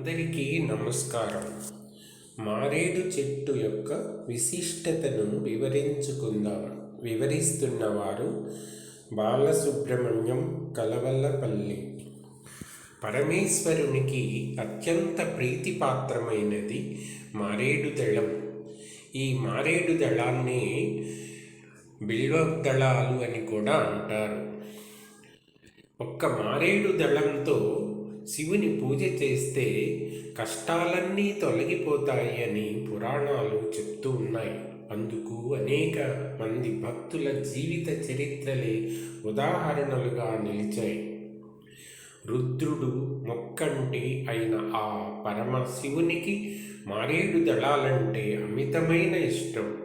అందరికీ నమస్కారం. మారేడు చెట్టు యొక్క విశిష్టతను వివరించుకుందాం. వివరిస్తున్నవారు బాలసుబ్రహ్మణ్యం కలవల్లపల్లి. పరమేశ్వరునికి అత్యంత ప్రీతిపాత్రమైనది మారేడు దళం. ఈ మారేడు దళాన్ని బిల్వదళాలు అని కూడా అంటారు. ఒక్క మారేడు దళంతో శివుని పూజ చేస్తే కష్టాలన్నీ తొలగిపోతాయి అని పురాణాలు చెప్తూ ఉన్నాయి. అందుకు అనేక మంది భక్తుల జీవిత చరిత్రలే ఉదాహరణలుగా నిలిచాయి. రుద్రుడు మొక్కంటి అయిన ఆ పరమశివునికి మారేడు దళాలంటే అమితమైన ఇష్టం.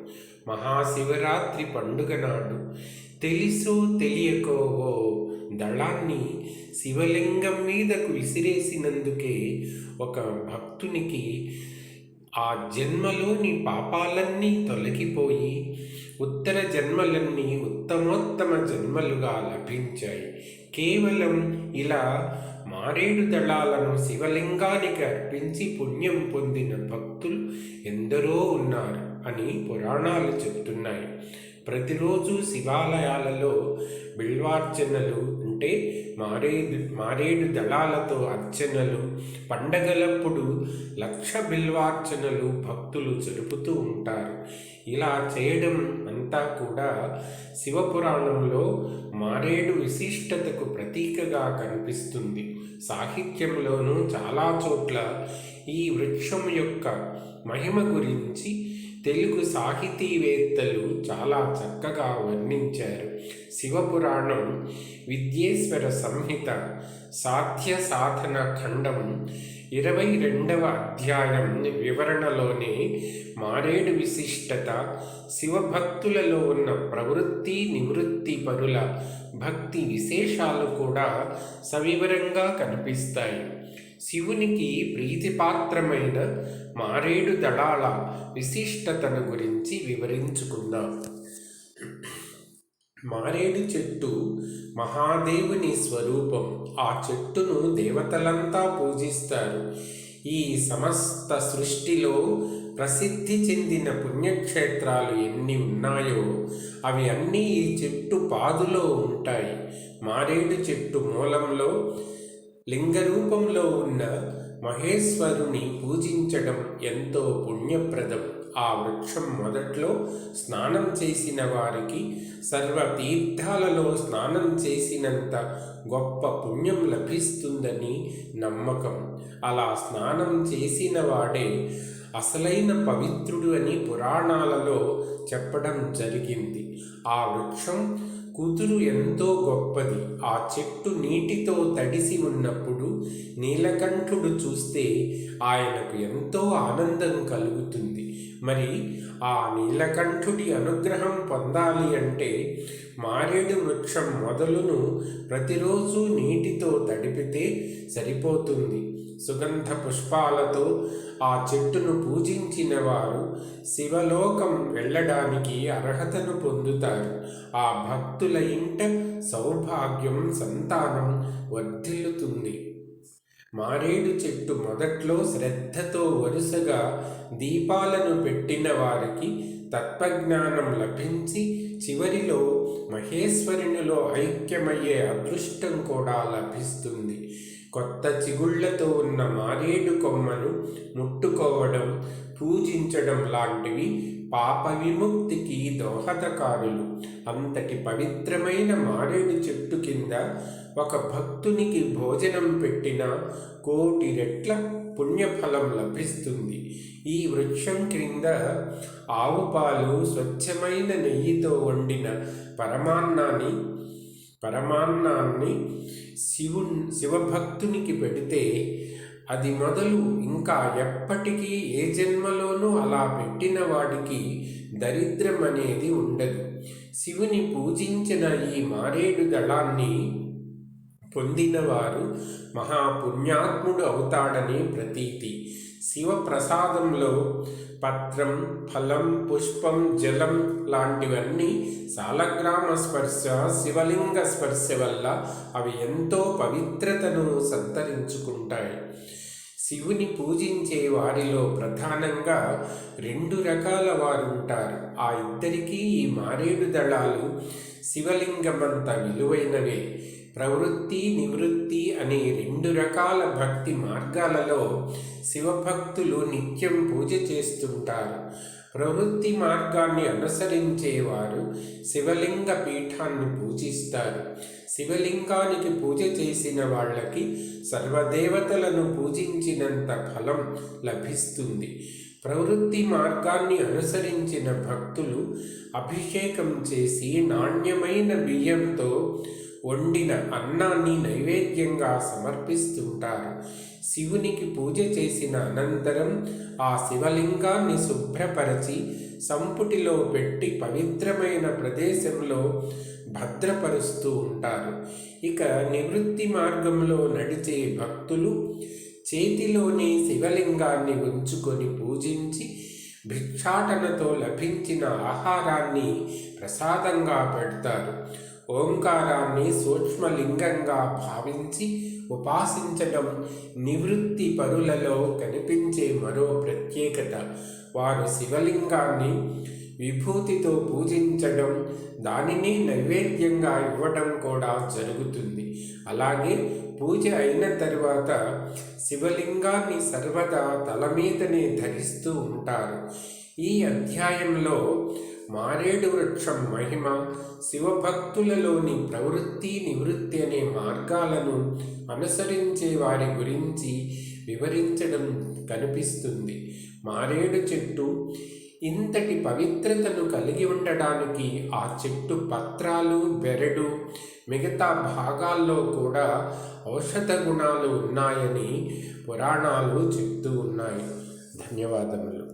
మహాశివరాత్రి పండుగ నాడు తెలుసో తెలియకో దళాన్ని శివలింగం మీదకు విసిరేసినందుకే ఒక భక్తునికి ఆ జన్మలోని పాపాలన్నీ తొలగిపోయి ఉత్తర జన్మలన్నీ ఉత్తమోత్తమ జన్మలుగా లభించాయి. కేవలం ఇలా మారేడు దళాలను శివలింగానికి అర్పించి పుణ్యం పొందిన భక్తులు ఎందరో ఉన్నారు అని పురాణాలు చెప్తున్నాయి. ప్రతిరోజు శివాలయాలలో బిల్వార్చనలు అంటే మారేడు మారేడు దళాలతో అర్చనలు పండగలప్పుడు లక్ష బిల్వార్చనలు భక్తులు జరుపుతూ ఉంటారు. ఇలా చేయడం అంతా కూడా శివపురాణంలో మారేడు విశిష్టతకు ప్రతీకగా కనిపిస్తుంది. సాహిత్యంలోనూ చాలా చోట్ల ఈ వృక్షం యొక్క మహిమ గురించి తెలుగు సాహితీవేత్తలు చాలా చక్కగా వర్ణించారు. శివపురాణం విద్యేశ్వర సంహిత సాధ్య సాధన ఖండం ఇరవై రెండవ అధ్యాయం వివరణలోనే మారేడు విశిష్టత శివభక్తులలో ఉన్న ప్రవృత్తి నివృత్తి పరుల భక్తి విశేషాలు కూడా సవివరంగా కనిపిస్తాయి. శివునికి ప్రీతిపాత్రమైన మారేడు దళాల విశిష్టతను గురించి వివరించుకుందాం. మారేడు చెట్టు మహాదేవుని స్వరూపం. ఆ చెట్టును దేవతలంతా పూజిస్తారు. ఈ సమస్త సృష్టిలో ప్రసిద్ధి చెందిన పుణ్యక్షేత్రాలు ఎన్ని ఉన్నాయో అవి అన్నీ ఈ చెట్టు పాదులో ఉంటాయి. మారేడు చెట్టు మూలంలో లింగ రూపంలో ఉన్న మహేశ్వరుని పూజించడం ఎంతో పుణ్యప్రదం. ఆ వృక్షం మొదట్లో స్నానం చేసిన వారికి సర్వ తీర్థాలలో స్నానం చేసినంత గొప్ప పుణ్యం లభిస్తుందని నమ్మకం. అలా స్నానం చేసిన వాడే అసలైన పవిత్రుడు అని పురాణాలలో చెప్పడం జరిగింది. ఆ వృక్షం కుదురు ఎంతో గొప్పది. ఆ చెట్టు నీటితో తడిసి ఉన్నప్పుడు నీలకంఠుడు చూస్తే ఆయనకు ఎంతో ఆనందం కలుగుతుంది. మరి ఆ నీలకంఠుడి అనుగ్రహం పొందాలి అంటే మారేడు వృక్షం మొదలును ప్రతిరోజు నీటితో తడిపితే సరిపోతుంది. సుగంధ పుష్పాలతో ఆ చెట్టును పూజించిన వారు శివలోకం వెళ్ళడానికి అర్హతను పొందుతారు. ఆ భక్తుల ఇంట సౌభాగ్యం సంతానం వర్ధిల్లుతుంది. మారేడు చెట్టు మొదట్లో శ్రద్ధతో వరుసగా దీపాలను పెట్టిన వారికి తత్వజ్ఞానం లభించి చివరిలో మహేశ్వరునిలో ఐక్యమయ్యే అదృష్టం కూడా లభిస్తుంది. కొత్త చిగుళ్ళతో ఉన్న మారేడు కొమ్మను ముట్టుకోవడం పూజించడం లాంటివి పాప విముక్తికి దోహదకారులు. అంతటి పవిత్రమైన మారేడు చెట్టు కింద ఒక భక్తునికి భోజనం పెట్టిన కోటి రెట్ల పుణ్యఫలం లభిస్తుంది. ఈ వృక్షం క్రింద ఆవు పాలు స్వచ్ఛమైన నెయ్యితో వండిన పరమాన్నాన్ని పరమాన్నాన్ని శివు శివభక్తునికి పెడితే అది మొదలు ఇంకా ఎప్పటికీ ఏ జన్మలోనూ అలా పెట్టిన వాడికి దరిద్రం అనేది ఉండదు. శివుని పూజించిన ఈ మారేడు దళాన్ని పొందినవారు మహాపుణ్యాత్ముడు అవుతాడని ప్రతీతి. శివప్రసాదంలో పత్రం ఫలం పుష్పం జలం లాంటివన్నీ సాలగ్రామ స్పర్శ శివలింగ స్పర్శ వల్ల అవి ఎంతో పవిత్రతను సంతరించుకుంటాయి. శివుని పూజించే వారిలో ప్రధానంగా రెండు రకాల వారు ఉంటారు. ఆ ఇద్దరికీ ఈ మారేడు దళాలు శివలింగమంత విలువైనవే. ప్రవృత్తి నివృత్తి అనే రెండు రకాల భక్తి మార్గాలలో శివభక్తులు నిత్యం పూజ చేస్తుంటారు. ప్రవృత్తి మార్గాన్ని అనుసరించేవారు శివలింగ పీఠాన్ని పూజిస్తారు. శివలింగానికి పూజ చేసిన వాళ్ళకి సర్వదేవతలను పూజించినంత ఫలం లభిస్తుంది. ప్రవృత్తి మార్గాన్ని అనుసరించిన భక్తులు అభిషేకం చేసి నాణ్యమైన బియ్యంతో వండిన అన్నాన్ని నైవేద్యంగా సమర్పిస్తుంటారు. శివునికి పూజ చేసిన అనంతరం ఆ శివలింగాన్ని శుభ్రపరచి సంపుటిలో పెట్టి పవిత్రమైన ప్రదేశంలో భద్రపరుస్తూ ఉంటారు. ఇక నివృత్తి మార్గంలో నడిచే భక్తులు చేతిలోని శివలింగాన్ని ఉంచుకొని పూజించి భిక్షాటనతో లభించిన ఆహారాన్ని ప్రసాదంగా పెడతారు. ఓంకారాన్ని సూక్ష్మలింగంగా భావించి ఉపాసించడం నివృత్తి పరులలో కనిపించే మరో ప్రత్యేకత. వారు శివలింగాన్ని విభూతితో పూజించడం దానిని నైవేద్యంగా ఇవ్వడం కూడా జరుగుతుంది. అలాగే పూజ అయిన తర్వాత శివలింగాన్ని సర్వదా తల మీదనే ధరిస్తూ ఉంటారు. ఈ అధ్యాయంలో మారేడు వృక్షం మహిమ శివభక్తులలోని ప్రవృత్తి నివృత్తి అనే మార్గాలను అనుసరించే వారి గురించి వివరించడం కనిపిస్తుంది. మారేడు చెట్టు ఇంతటి పవిత్రతను కలిగి ఉండడానికి ఆ చెట్టు పత్రాలు బెరడు మిగతా భాగాల్లో కూడా ఔషధ గుణాలు ఉన్నాయని పురాణాలు చెప్తూ ఉన్నాయి. ధన్యవాదములు.